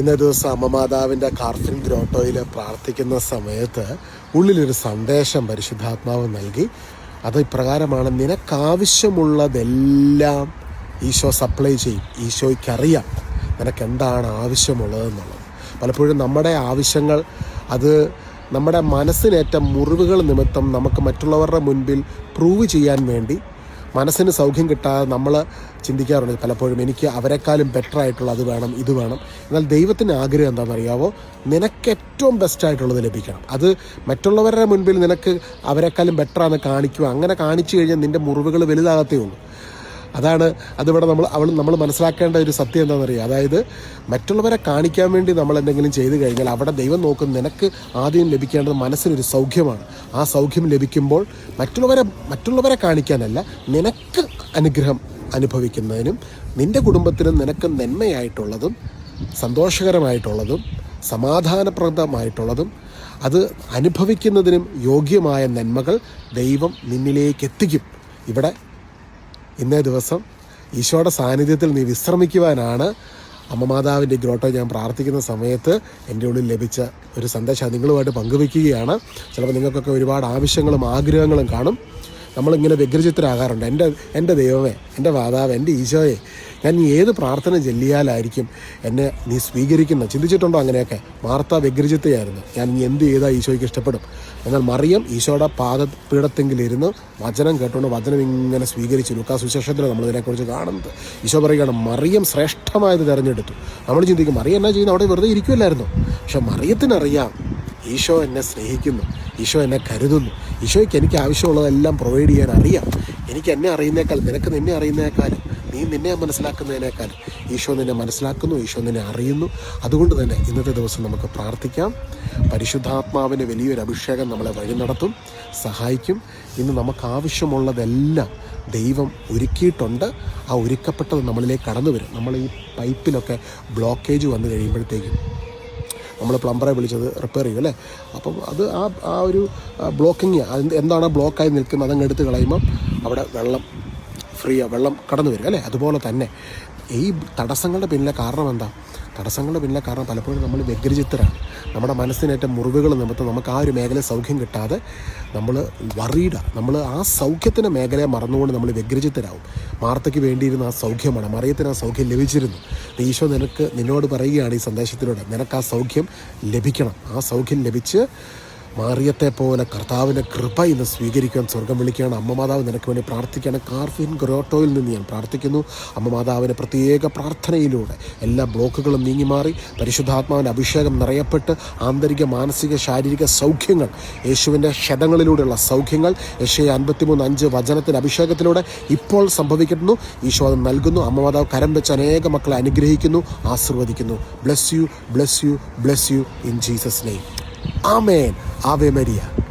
ഇന്നേ ദിവസം അമ്മമാതാവിന്റെ കാർഫിൻ ഗ്രോട്ടോയിൽ പ്രാർത്ഥിക്കുന്ന സമയത്ത് ഉള്ളിലൊരു സന്ദേശം പരിശുദ്ധാത്മാവ് നൽകി അത് ഇപ്രകാരമാണ്. നിനക്കാവശ്യമുള്ളതെല്ലാം ഈശോ സപ്ലൈ ചെയ്യും. ഈശോയ്ക്കറിയാം നിനക്ക് എന്താണ് ആവശ്യമുള്ളതെന്നുള്ളത്. പലപ്പോഴും നമ്മുടെ ആവശ്യങ്ങൾ അത് നമ്മുടെ മനസ്സിനേറ്റ മുറിവുകൾ നിമിത്തം നമുക്ക് മറ്റുള്ളവരുടെ മുൻപിൽ പ്രൂവ് ചെയ്യാൻ വേണ്ടി മനസ്സിന് സൗഖ്യം കിട്ടാതെ നമ്മൾ ചിന്തിക്കാറുണ്ട് പലപ്പോഴും എനിക്ക് അവരെക്കാളും ബെറ്റർ ആയിട്ടുള്ള അത് വേണം ഇത് വേണം. എന്നാൽ ദൈവത്തിന് ആഗ്രഹം എന്താണെന്നറിയാവോ? നിനക്ക് ഏറ്റവും ബെസ്റ്റ് ആയിട്ടുള്ളത് ലഭിക്കണം. അത് മറ്റുള്ളവരുടെ മുൻപിൽ നിനക്ക് അവരെക്കാളും ബെറ്ററാണെന്ന് കാണിക്കുക. അങ്ങനെ കാണിച്ചു കഴിഞ്ഞാൽ നിന്റെ മുറിവുകൾ വലുതാകത്തേ ഉള്ളൂ. അതാണ് അതിവിടെ നമ്മൾ അവൾ നമ്മൾ മനസ്സിലാക്കേണ്ട ഒരു സത്യം എന്താണെന്നറിയുക അതായത് മറ്റുള്ളവരെ കാണിക്കാൻ വേണ്ടി നമ്മൾ എന്തെങ്കിലും ചെയ്തു കഴിഞ്ഞാൽ അവിടെ ദൈവം നോക്കും നിനക്ക് ആദ്യം ലഭിക്കേണ്ടത് മനസ്സിനൊരു സൗഖ്യമാണ്. ആ സൗഖ്യം ലഭിക്കുമ്പോൾ മറ്റുള്ളവരെ മറ്റുള്ളവരെ കാണിക്കാനല്ല നിനക്ക് അനുഗ്രഹം അനുഭവിക്കുന്നതിനും നിന്റെ കുടുംബത്തിനും നിനക്ക് നന്മയായിട്ടുള്ളതും സന്തോഷകരമായിട്ടുള്ളതും സമാധാനപ്രദമായിട്ടുള്ളതും അത് അനുഭവിക്കുന്നതിനും യോഗ്യമായ നന്മകൾ ദൈവം നിന്നിലേക്ക് എത്തിക്കും. ഇവിടെ ഇന്നേ ദിവസം ഈശോയുടെ സാന്നിധ്യത്തിൽ നീ വിശ്രമിക്കുവാനാണ് അമ്മമാതാവിന്റെ ഗ്രോട്ടോ ഞാൻ പ്രാർത്ഥിക്കുന്ന സമയത്ത് എന്റെ ഉള്ളിൽ ലഭിച്ച ഒരു സന്ദേശം. നിങ്ങളുമായിട്ട് പങ്കുവെക്കുകയാണ് ചിലപ്പോൾ നിങ്ങൾക്കൊക്കെ ഒരുപാട് ആവശ്യങ്ങളും ആഗ്രഹങ്ങളും കാണും. നമ്മളിങ്ങനെ വ്യഗ്രചിത്തരാകാറുണ്ട് എന്റെ എന്റെ ദൈവമേ എന്റെ മാതാവ് എന്റെ ഈശോയെ ഞാൻ നീ ഏത് പ്രാർത്ഥന ചെല്ലിയാലായിരിക്കും എന്നെ നീ സ്വീകരിക്കുന്ന? ചിന്തിച്ചിട്ടുണ്ടോ അങ്ങനെയൊക്കെ? മാർത്ത വ്യഗ്രചിത്തയായിരുന്നു. ഞാൻ ഇനി എന്ത് ചെയ്താൽ ഈശോയ്ക്ക് ഇഷ്ടപ്പെടും? എന്നാൽ മറിയം ഈശോയുടെ പാദപീഠത്തെങ്കിലിരുന്ന് വചനം കേട്ടുകൊണ്ട് വചനം ഇങ്ങനെ സ്വീകരിച്ചു. ലുക്കാ സുശേഷത്തിൽ നമ്മളിതിനെക്കുറിച്ച് കാണുന്നത്. ഈശോ പറയുകയാണ് മറിയം ശ്രേഷ്ഠമായത് തിരഞ്ഞെടുത്തു. നമ്മൾ ചിന്തിക്കും മറിയം എന്നാ ചെയ്യുന്നത് അവിടെ വെറുതെ ഇരിക്കുമല്ലായിരുന്നു പക്ഷെ മറിയത്തിനറിയാം ഈശോ എന്നെ സ്നേഹിക്കുന്നു. ഈശോ എന്നെ കരുതുന്നു. ഈശോയ്ക്ക് എനിക്ക് ആവശ്യമുള്ളതെല്ലാം പ്രൊവൈഡ് ചെയ്യാൻ അറിയാം. എനിക്ക് എന്നെ അറിയുന്നേക്കാൾ നിനക്ക് നിന്നെ അറിയുന്നേക്കാളും നീ നിന്നെ മനസ്സിലാക്കുന്നതിനേക്കാൾ ഈശോ നിന്നെ മനസ്സിലാക്കുന്നു ഈശോ നിന്നെ അറിയുന്നു. അതുകൊണ്ട് തന്നെ ഇന്നത്തെ ദിവസം നമുക്ക് പ്രാർത്ഥിക്കാം. പരിശുദ്ധാത്മാവിന് വലിയൊരു അഭിഷേകം നമ്മളെ വഴി നടത്തും സഹായിക്കും. ഇന്ന് നമുക്ക് ആവശ്യമുള്ളതെല്ലാം ദൈവം ഒരുക്കിയിട്ടുണ്ട്. ആ ഒരുക്കപ്പെട്ടത് നമ്മളിലേക്ക് കടന്നു വരും. നമ്മൾ ഈ പൈപ്പിലൊക്കെ ബ്ലോക്കേജ് വന്നു കഴിയുമ്പോഴത്തേക്കും നമ്മൾ പ്ലംബറെ വിളിച്ചത് റിപ്പയർ ചെയ്യും അല്ലേ? അപ്പം അത് ആ ആ ഒരു ബ്ലോക്കിങ് എന്താണ് ബ്ലോക്കായി നിൽക്കുന്നത് അതങ്ങ് എടുത്ത് കളയുമ്പം അവിടെ വെള്ളം ഫ്രീ വെള്ളം കടന്നു വരും അല്ലേ? അതുപോലെ തന്നെ ഈ തടസ്സങ്ങളുടെ പിന്നിലെ കാരണം എന്താ? തടസ്സങ്ങളുടെ പിന്നിലെ കാരണം പലപ്പോഴും നമ്മൾ വ്യഗ്രചിത്തരാണ്. നമ്മുടെ മനസ്സിനേറ്റ മുറിവുകൾ നിമിത്തം നമുക്ക് ആ ഒരു മേഖല സൗഖ്യം കിട്ടാതെ നമ്മൾ വറീഡ നമ്മൾ ആ സൗഖ്യത്തിന്റെ മേഖലയെ മറന്നുകൊണ്ട് നമ്മൾ വ്യഗ്രചിത്തരാകും മാർത്തയ്ക്ക് വേണ്ടിയിരുന്ന ആ സൗഖ്യമാണ് മറിയത്തിന് ആ സൗഖ്യം ലഭിച്ചിരുന്നു. ഈശോ നിനക്ക് നിന്നോട് പറയുകയാണ് ഈ സന്ദേശത്തിലൂടെ നിനക്ക് ആ സൗഖ്യം ലഭിക്കണം. ആ സൗഖ്യം ലഭിച്ച് മാറിയത്തെ പോലെ കർത്താവിന്റെ കൃപ ഇന്ന് സ്വീകരിക്കാൻ സ്വർഗം വിളിക്കുകയാണ്. അമ്മ മാതാവ് നിനക്ക് വേണ്ടി പ്രാർത്ഥിക്കുകയാണ്. കാർഫിൻ ഗ്രോട്ടോയിൽ നിന്ന് ഞാൻ പ്രാർത്ഥിക്കുന്നു. അമ്മ മാതാവിന്റെ പ്രത്യേക പ്രാർത്ഥനയിലൂടെ എല്ലാ ബ്ലോക്കുകളും നീങ്ങി മാറി പരിശുദ്ധാത്മാവിന്റെ അഭിഷേകം നിറയപ്പെട്ട് ആന്തരിക മാനസിക ശാരീരിക സൗഖ്യങ്ങൾ യേശുവിന്റെ ക്ഷതങ്ങളിലൂടെയുള്ള സൗഖ്യങ്ങൾ യശയ അൻപത്തിമൂന്ന് അഞ്ച് വചനത്തിന്റെ അഭിഷേകത്തിലൂടെ ഇപ്പോൾ സംഭവിക്കുന്നു. ഈശോ അത് നൽകുന്നു. അമ്മ മാതാവ് കരം വെച്ച് അനേക മക്കളെ അനുഗ്രഹിക്കുന്നു ആശീർവദിക്കുന്നു. Bless you bless you bless you in Jesus name Amén. Ave María.